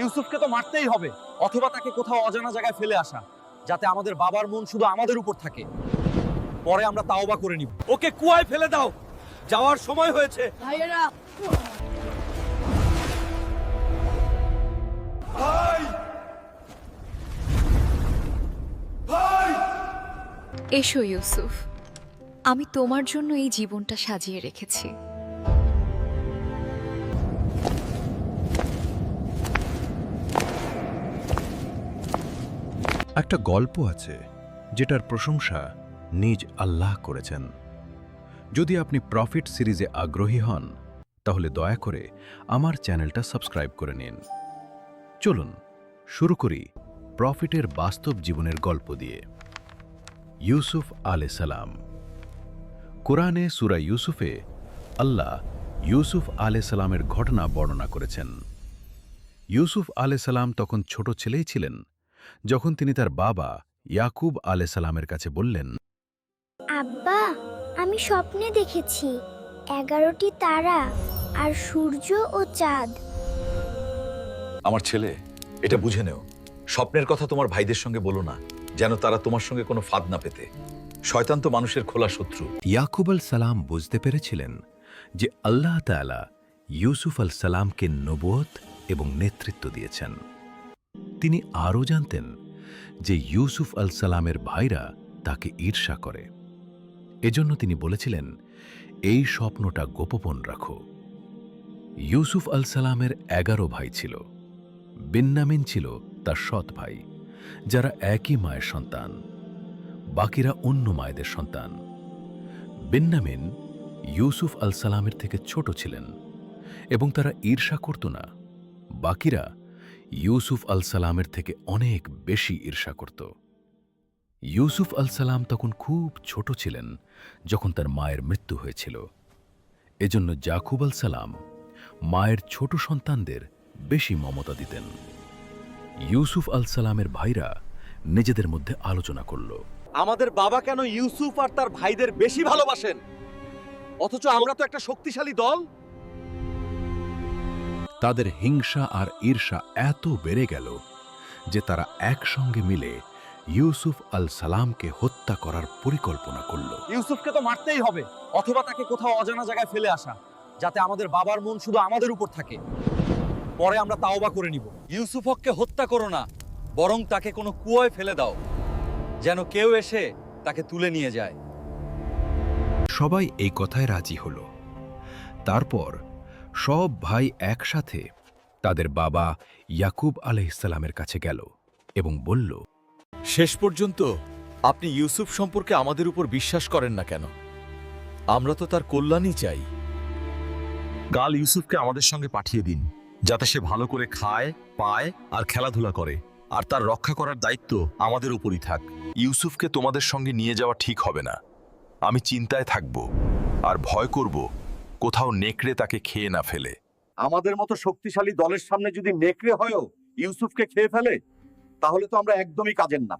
ইউসুফকে তো মারতেই হবে অথবা তাকে কোথাও অজানা জায়গায় ফেলে আসা যাতে আমাদের বাবার মন শুধু আমাদের উপর থাকে। পরে আমরা তাওবা করে নিব। ওকে কুয়ায় ফেলে দাও। যাওয়ার সময় হয়েছে। ভাইয়েরা। এসো ইউসুফ। আমি তোমার জন্য এই জীবনটা সাজিয়ে রেখেছি। একটা গল্প আছে যেটার প্রশংসা নিজ আল্লাহ করেছেন। যদি আপনি প্রফিট সিরিজে আগ্রহী হন, তাহলে দয়া করে আমার চ্যানেলটা সাবস্ক্রাইব করে নিন। চলুন, শুরু করি প্রফিটের বাস্তব জীবনের গল্প দিয়ে। ইউসুফ আলে সালাম কোরআনে সুরা ইউসুফে আল্লাহ ইউসুফ আলে সালামের ঘটনা বর্ণনা করেছেন। ইউসুফ আলে সালাম তখন ছোট ছেলেই ছিলেন যখন তিনি তার বাবা ইয়াকুব আলে সালামের কাছে বললেন আব্বা আমি স্বপ্নে দেখেছি এগারোটি তারা আর সূর্য ও চাঁদ। আমার ছেলে এটা বুঝে নেও। স্বপ্নের কথা তোমার ভাইদের সঙ্গে বলো না যেন তারা তোমার সঙ্গে কোনো ফাঁদ না পেতে। শয়তান তো মানুষের খোলা শত্রু। ইয়াকুব আল সালাম বুঝতে পেরেছিলেন যে আল্লাহ তাআলা ইউসুফ আল সালামকে নবুয়ত এবং নেতৃত্ব দিয়েছেন। তিনি আরও জানতেন যে ইউসুফ আল সালামের ভাইরা তাকে ঈর্ষা করে। এজন্য তিনি বলেছিলেন, এই স্বপ্নটা গোপন রাখো। ইউসুফ আল সালামের এগারো ভাই ছিল। বিন্নামিন ছিল তার সৎ ভাই, যারা একই মায়ের সন্তান, বাকিরা অন্য মায়েদের সন্তান। বিন্নামিন ইউসুফ আল সালামের থেকে ছোট ছিলেন এবং তারা ঈর্ষা করত না। বাকিরা ইউসুফ আল সালামের থেকে অনেক বেশি ঈর্ষা করত। ইউসুফ আল সালাম তখন খুব ছোট ছিলেন যখন তার মায়ের মৃত্যু হয়েছিল। এজন্য জাকুব আল সালাম মায়ের ছোট সন্তানদের বেশি মমতা দিতেন। ইউসুফ আল সালামের ভাইরা নিজেদের মধ্যে আলোচনা করল। আমাদের বাবা কেন ইউসুফ আর তার ভাইদের বেশি ভালোবাসেন? অথচ আমরা তো একটা শক্তিশালী দল। তাদের হিংসা আর ঈর্ষা এত বেড়ে গেল যে তারা একসঙ্গে মিলে ইউসুফ আল সালামকে হত্যা করার পরিকল্পনা করল। ইউসুফকে তো মারতেই হবে অথবা তাকে কোথাও অজানা জায়গায় ফেলে আসা যাতে আমাদের বাবার মন শুধু আমাদের উপর থাকে। পরে আমরা তাওবা করে নিব। ইউসুফ হককে হত্যা করো না বরং তাকে কোনো কুয়োয় ফেলে দাও যেন কেউ এসে তাকে তুলে নিয়ে যায়। সবাই এই কথায় রাজি হল। তারপর সব ভাই একসাথে তাদের বাবা ইয়াকুব আলাইসালামের কাছে গেল এবং বলল শেষ পর্যন্ত আপনি ইউসুফ সম্পর্কে আমাদের উপর বিশ্বাস করেন না কেন? আমরা তো তার কল্যাণই চাই। কাল ইউসুফকে আমাদের সঙ্গে পাঠিয়ে দিন যাতে সে ভালো করে খায় পায় আর খেলাধুলা করে আর তার রক্ষা করার দায়িত্ব আমাদের উপরই থাক। ইউসুফকে তোমাদের সঙ্গে নিয়ে যাওয়া ঠিক হবে না। আমি চিন্তায় থাকব আর ভয় করব কোথাও নেকড়ে তাকে খেয়ে না ফেলে। আমাদের মতো শক্তিশালী দলের সামনে যদি নেকড়ে হয়ও ইউসুফকে খেয়ে ফেলে তাহলে তো আমরা একদমই কাজের না।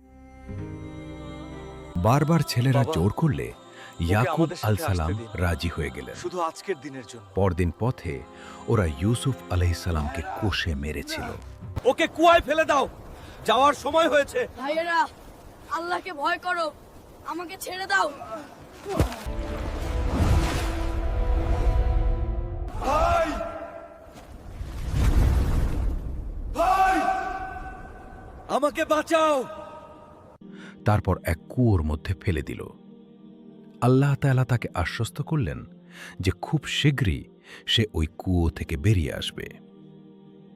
বারবার ছেলেরা জোর করলে ইয়াকুব আল সালাম রাজি হয়ে গেলেন। শুধু আজকের দিনের জন্য। পরদিন পথে ওরা ইউসুফ আলাইসালামকে কষে মেরেছিল। ওকে কুয়ায় ফেলে দাও। যাওয়ার সময় হয়েছে। ভাইয়েরা আল্লাহকে ভয় করো। আমাকে ছেড়ে দাও। আমাকে বাঁচাও। তারপর এক কুয়োর মধ্যে ফেলে দিল। আল্লাহ তাআলা তাকে আশ্বস্ত করলেন যে খুব শীঘ্রই সে ওই কুয়ো থেকে বেরিয়ে আসবে।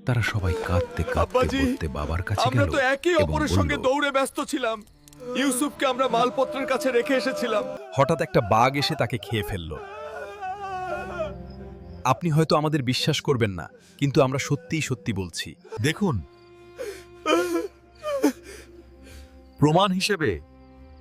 তারা সবাই কাঁদতে কাঁদতে বাবার কাছে আমরা গেল তো একে অপরের সঙ্গে দৌড়ে ব্যস্ত ছিলাম। ইউসুফকে আমরা মালপত্রের কাছে রেখে এসেছিলাম। হঠাৎ একটা বাঘ এসে তাকে খেয়ে ফেলল। আপনি হয়তো আমাদের বিশ্বাস করবেন না কিন্তু আমরা সত্যিই সত্যি বলছি। দেখুন প্রমাণ হিসেবে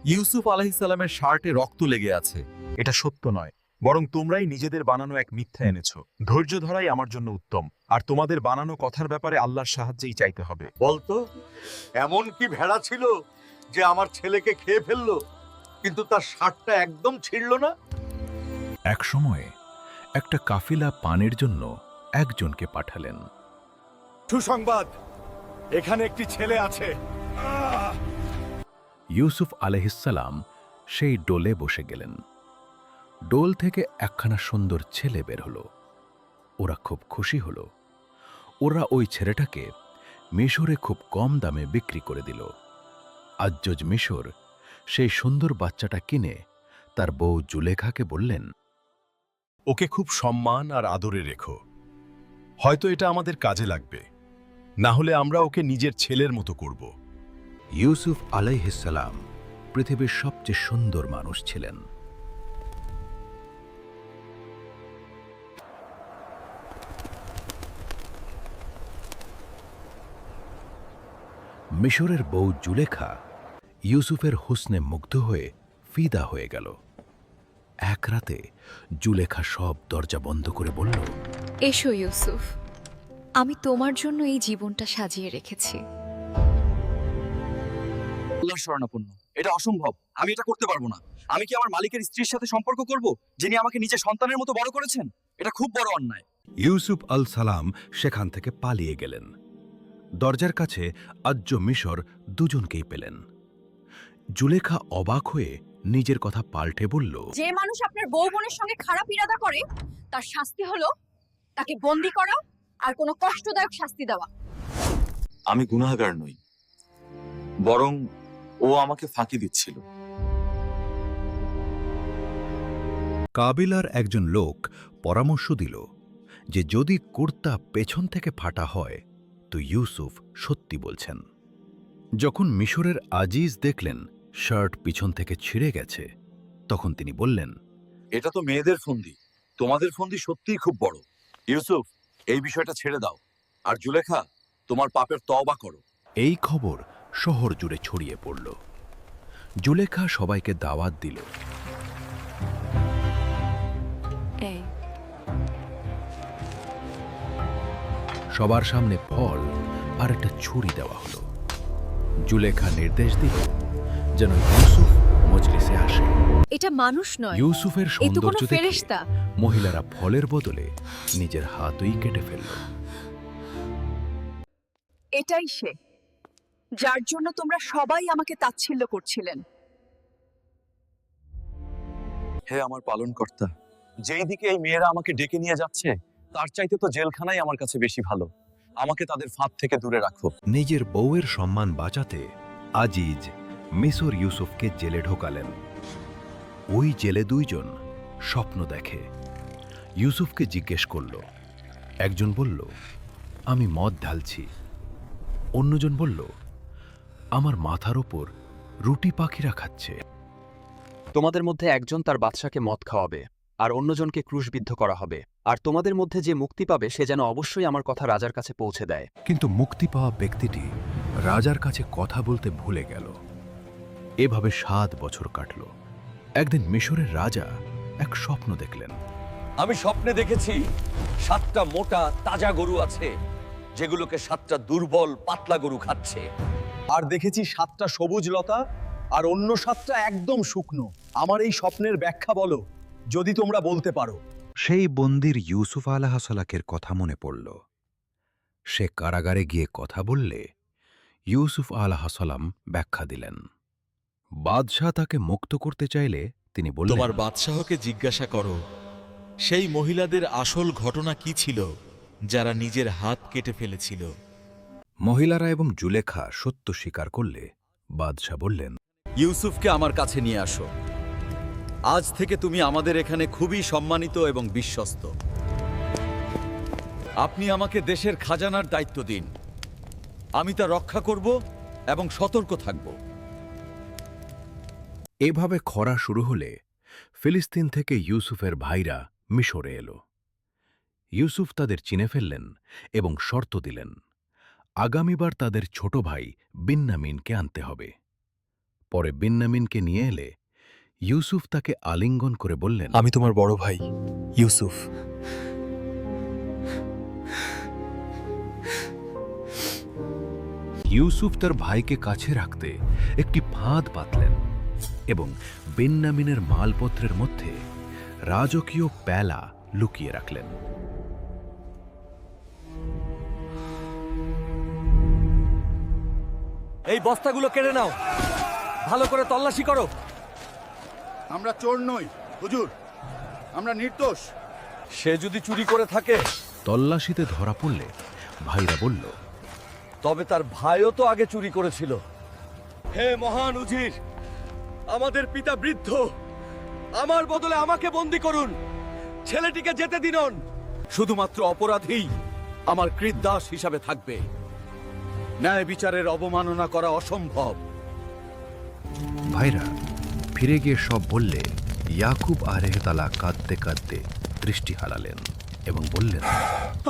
ইউসুফ আলাহিসাল্লামের শার্টে রক্ত লেগে আছে। এটা সত্য নয় বরং তোমরাই নিজেদের বানানো এক মিথ্যা এনেছ। ধৈর্য ধরাই আমার জন্য উত্তম আর তোমাদের বানানো কথার ব্যাপারে আল্লাহর সাহায্যেই চাইতে হবে। বলতো এমন কি ভেড়া ছিল যে আমার ছেলেকে খেয়ে ফেলল কিন্তু তার শার্টটা একদম ছিঁড়ল না? এক সময়ে একটা কাফিলা পানের জন্য একজনকে পাঠালেন। সুসংবাদ এখানে একটি ছেলে আছে। ইউসুফ আলহিসাল্লাম সেই ডোলে বসে গেলেন। ডোল থেকে একখানা সুন্দর ছেলে বের হলো। ওরা খুব খুশি হলো। ওরা ওই ছেলেটাকে মিশরে খুব কম দামে বিক্রি করে দিল। আজ্জজ মিশর সেই সুন্দর বাচ্চাটা কিনে তার বউ জুলেখাকে বললেন, ওকে খুব সম্মান আর আদরে রেখো। হয়তো এটা আমাদের কাজে লাগবে। না হলে আমরা ওকে নিজের ছেলের মতো করব। ইউসুফ আলাইহিসাল্লাম পৃথিবীর সবচেয়ে সুন্দর মানুষ ছিলেন। মিশরের বউ জুলেখা ইউসুফের হুসনে মুগ্ধ হয়ে ফিদা হয়ে গেল। এক রাতে জুলেখা সব দরজা বন্ধ করে বলল, এসো ইউসুফ, আমি তোমার জন্য এই জীবনটা সাজিয়ে রেখেছি। আল্লাহর শরণাপন্ন এটা অসম্ভব। আমি এটা করতে পারব না। আমি কি আমার মালিকের স্ত্রীর সাথে সম্পর্ক করব যিনি আমাকে নিজে সন্তানের মতো বড় করেছেন? এটা খুব বড় অন্যায়। ইউসুফ আল সালাম সেখান থেকে পালিয়ে গেলেন। দরজার কাছে আজ্জ মিশর দুজনকেই পেলেন। জুলেখা অবাক হয়ে নিজের কথা পাল্টে বলল যে মানুষ আপনার বউ বোনের সঙ্গে খারাপ ইরাদা করে তার শাস্তি হলো তাকে বন্দি করা আর কোনো কষ্টদায়ক শাস্তি দেওয়া। আমি গুনাহগার নই। বরং ও আমাকে ফাঁকি দিচ্ছিল। কাবিলার একজন লোক পরামর্শ দিল যে যদি কুর্তা পেছন থেকে ফাটা হয় তো ইউসুফ সত্যি বলছেন। যখন মিশরের আজিজ দেখলেন শার্ট পিছন থেকে ছিঁড়ে গেছে তখন তিনি বললেন এটা তো মেয়েদের ফন্দি। তোমাদের ফন্দি সত্যিই খুব বড়। ইউসুফ এই বিষয়টা ছেড়ে দাও। আর জুলেখা তোমার পাপের তওবা করো। এই খবর শহর জুড়ে ছড়িয়ে পড়ল। জুলেখা সবাইকে দাওয়াত দিল। সবার সামনে ফল আর একটা ছুরি দেওয়া হলো। জুলেখা নির্দেশ দিল যেন ইউসুফ মজলিসে আসে। এটা মানুষ নয়। ইউসুফের সৌন্দর্য দেখে মহিলারা ফলের বদলে নিজের হাতই কেটে ফেলল। এটাই সে। যার জন্য তোমরা সবাই আমাকে তাচ্ছিল্য করছিলেন। হে আমার পালনকর্তা যেই দিকে এই মেয়েরা আমাকে ডেকে নিয়ে যাচ্ছে তার চাইতে তো জেলখানাই আমার কাছে বেশি ভালো। আমাকে তাদের ফাঁদ থেকে দূরে রাখো। নিজের বউয়ের সম্মান বাঁচাতে আজিজ মিসর ইউসুফকে জেলে ঢোকালেন। ওই জেলে দুইজন স্বপ্ন দেখে। ইউসুফকে জিজ্ঞেস করল একজন বলল আমি মদ ঢালছি। অন্যজন বলল আমার মাথার ওপর রুটি পাখিরা খাচ্ছে। তোমাদের মধ্যে একজন তার বাদশাকে মদ খাওয়াবে আর অন্যজনকে ক্রুশবিদ্ধ করা হবে। আর তোমাদের মধ্যে যে মুক্তি পাবে সে যেন অবশ্যই আমার কথা রাজার কাছে পৌঁছে দেয়। কিন্তু মুক্তি পাওয়া ব্যক্তিটি রাজার কাছে কথা বলতে ভুলে গেল। এভাবে সাত বছর কাটল। একদিন মিশরের রাজা এক স্বপ্ন দেখলেন। আমি স্বপ্নে দেখেছি সাতটা মোটা তাজা গরু আছে যেগুলোকে সাতটা দুর্বল পাতলা গরু খাচ্ছে। আর দেখেছি সাতটা সবুজ লতা আর অন্য সাতটা একদম শুকনো। আমার এই স্বপ্নের ব্যাখ্যা বলো যদি তোমরা বলতে পারো। সেই বন্দির ইউসুফ আলাহাসালাকের কথা মনে পড়ল। সে কারাগারে গিয়ে কথা বললে ইউসুফ আলাহাসালাম ব্যাখ্যা দিলেন। বাদশাহ তাকে মুক্ত করতে চাইলে তিনি বললেন তোমার বাদশাহকে জিজ্ঞাসা করো সেই মহিলাদের আসল ঘটনা কি ছিল যারা নিজের হাত কেটে ফেলেছিল? মহিলারা এবং জুলেখা সত্য স্বীকার করলে বাদশাহ বললেন ইউসুফকে আমার কাছে নিয়ে আসো। আজ থেকে তুমি আমাদের এখানে খুবই সম্মানিত এবং বিশ্বস্ত। আপনি আমাকে দেশের খাজানার দায়িত্ব দিন। আমি তা রক্ষা করব এবং সতর্ক থাকব। এভাবে খরা শুরু হলে ফিলিস্তিন থেকে ইউসুফের ভাইরা মিশরে এলো। ইউসুফ তাদের চিনে ফেললেন এবং শর্ত দিলেন। আগামীবার তাদের ছোট ভাই বিন্নামিনকে আনতে হবে। পরে বিন্নামিনকে নিয়ে এলে ইউসুফ তাকে আলিঙ্গন করে বললেন আমি তোমার বড় ভাই ইউসুফ। ইউসুফ তার ভাইকে কাছে রাখতে একটি ফাঁদ পাতলেন এবং বেন্নামিনের মালপত্রের মধ্যে রাজকীয় প্যালা লুকিয়ে রাখলেন। এই বস্তাগুলো কেড়ে নাও। ভালো করে তল্লাশি করো। আমরা চোর নই হুজুর। আমরা নির্দোষ। সে যদি চুরি করে থাকে। তল্লাশিতে ধরা পড়লে ভাইরা বলল তবে তার ভাইও তো আগে চুরি করেছিল। হে মহান উজির আমাদের পিতা বৃদ্ধ আমার বদলে আমাকে বন্দি করুন। ছেলেটিকে যেতে দিনন। শুধুমাত্র অপরাধী আমার কৃতদাস হিসাবে থাকবে। ন্যায় বিচারের অবমাননা করা অসম্ভব। ভাইরা ফিরে গিয়ে সব বললে ইয়াকুব আরেহতালা কাঁদতে কাঁদতে দৃষ্টি হারালেন এবং বললেন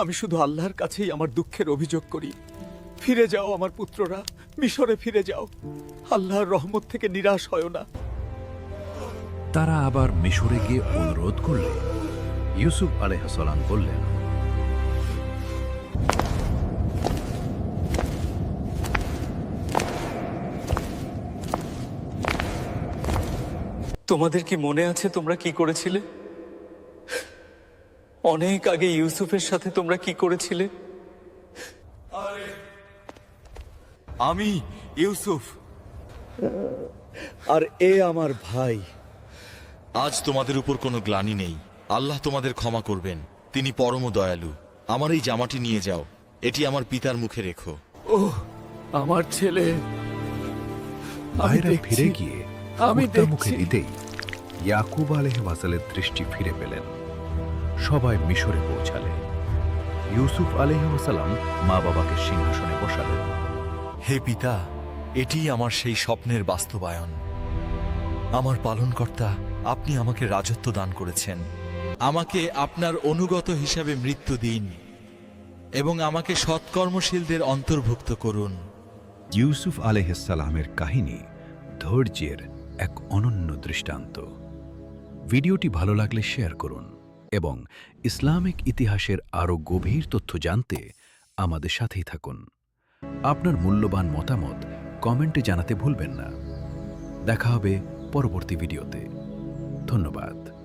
আমি শুধু আল্লাহর কাছেই আমার দুঃখের অভিযোগ করি। ফিরে যাও আমার পুত্ররা মিশরে ফিরে যাও। আল্লাহর রহমত থেকে নিরাশ হয় না। তারা আবার মিশরে গিয়ে অনুরোধ করলে ইউসুফ আলাইহাসালাম বললেন তোমাদের কি মনে আছে তোমরা কি করেছিলে? অনেক আগে ইউসুফের সাথে তোমরা কি করেছিলে? আমি ইউসুফ। আর এ আমার ভাই। আজ তোমাদের উপর কোনো গ্লানি নেই। আল্লাহ তোমাদের ক্ষমা করবেন। তিনি পরম দয়ালু। আমার এই জামাটি নিয়ে যাও। এটি আমার পিতার মুখে রেখো। ও আমার ছেলে। ভাইরা। ফিরে গিয়ে আমি মুখে দিতেই ইয়াকুব আলহাসালের দৃষ্টি ফিরে পেলেন। সবাই মিশরে পৌঁছালে। ইউসুফ আলহাসালাম মা বাবাকে সিংহাসনে বসালেন। হে পিতা এটি আমার সেই স্বপ্নের বাস্তবায়ন। আমার পালনকর্তা আপনি আমাকে রাজত্ব দান করেছেন। আমাকে আপনার অনুগত হিসাবে মৃত্যু দিন এবং আমাকে সৎকর্মশীলদের অন্তর্ভুক্ত করুন। ইউসুফ আলহালামের কাহিনী ধৈর্যের এক অনন্য দৃষ্টান্ত। ভিডিওটি ভালো লাগলে শেয়ার করুন এবং ইসলামিক ইতিহাসের আরও গভীর তথ্য জানতে আমাদের সাথেই থাকুন। আপনার মূল্যবান মতামত কমেন্টে জানাতে ভুলবেন না। দেখা হবে পরবর্তী ভিডিওতে। ধন্যবাদ।